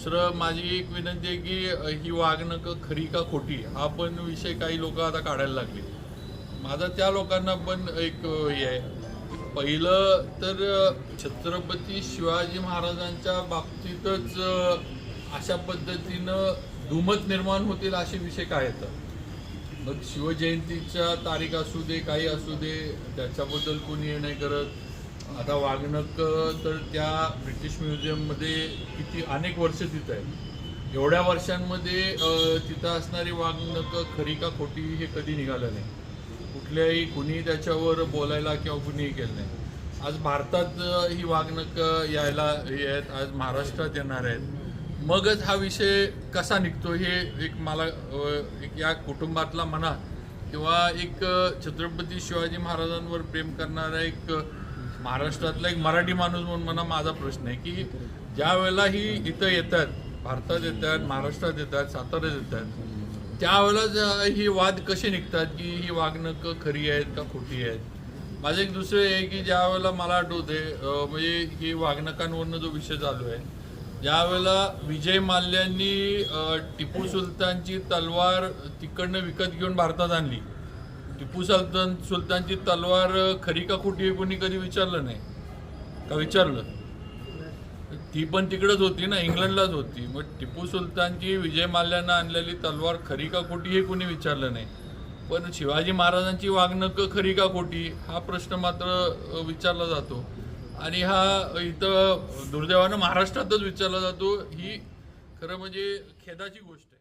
दुसरं माझी एक विनंती आहे की ही वागणं खरी का खोटी हा पण विषय काही लोक आता काढायला लागले. माझा त्या लोकांना पण एक हे आहे. पहिलं तर छत्रपती शिवाजी महाराजांच्या बाबतीतच अशा पद्धतीनं धुमत निर्माण होतील असे विषय काय येतात मग शिवजयंतीच्या तारीख असू दे काही असू दे त्याच्याबद्दल कोणी हे नाही करत. आता वागणक तर त्या ब्रिटिश म्युझियममध्ये किती अनेक वर्ष तिथं आहे एवढ्या वर्षांमध्ये तिथं असणारी वागणक खरी का खोटी हे कधी निघालं नाही. कुठल्याही कुणीही त्याच्यावर बोलायला किंवा कुणीही केलं नाही. आज भारतात ही वागणक यायला हे आहेत. आज महाराष्ट्रात येणार आहेत. मगच हा विषय कसा निघतो हे एक मला एक या कुटुंबातला म्हणा किंवा एक छत्रपती शिवाजी महाराजांवर प्रेम करणारा एक महाराष्ट्रातला एक मराठी माणूस म्हणून मला माझा प्रश्न आहे की ज्या वेळेला ही इथं येतात भारतात येतात महाराष्ट्रात येतात साताऱ्यात येतात त्यावेळेला ही वाद कसे निघतात की ही वागणकं खरी आहेत का खोटी आहेत? माझं एक दुसरं आहे की ज्या वेळेला मला आठवते म्हणजे ही वागणकांवरनं जो विषय चालू आहे ज्या वेळेला विजय माल्यांनी टिपू सुलतानची तलवार तिकडनं विकत घेऊन भारतात आणली. टिपू सुलतान सुलतानची तलवार खरी का खोटी आहे कोणी कधी विचारलं नाही? का विचारलं? ती पण तिकडंच होती ना इंग्लंडलाच होती. मग टिपू सुलतानची विजय माल्यानं आणलेली तलवार खरी का खोटी हे कोणी विचारलं नाही? पण शिवाजी महाराजांची वागणूक खरी का खोटी हा प्रश्न मात्र विचारला जातो. आणि हा इथं दुर्दैवानं महाराष्ट्रातच विचारला जातो. ही खरं म्हणजे खेदाची गोष्ट आहे.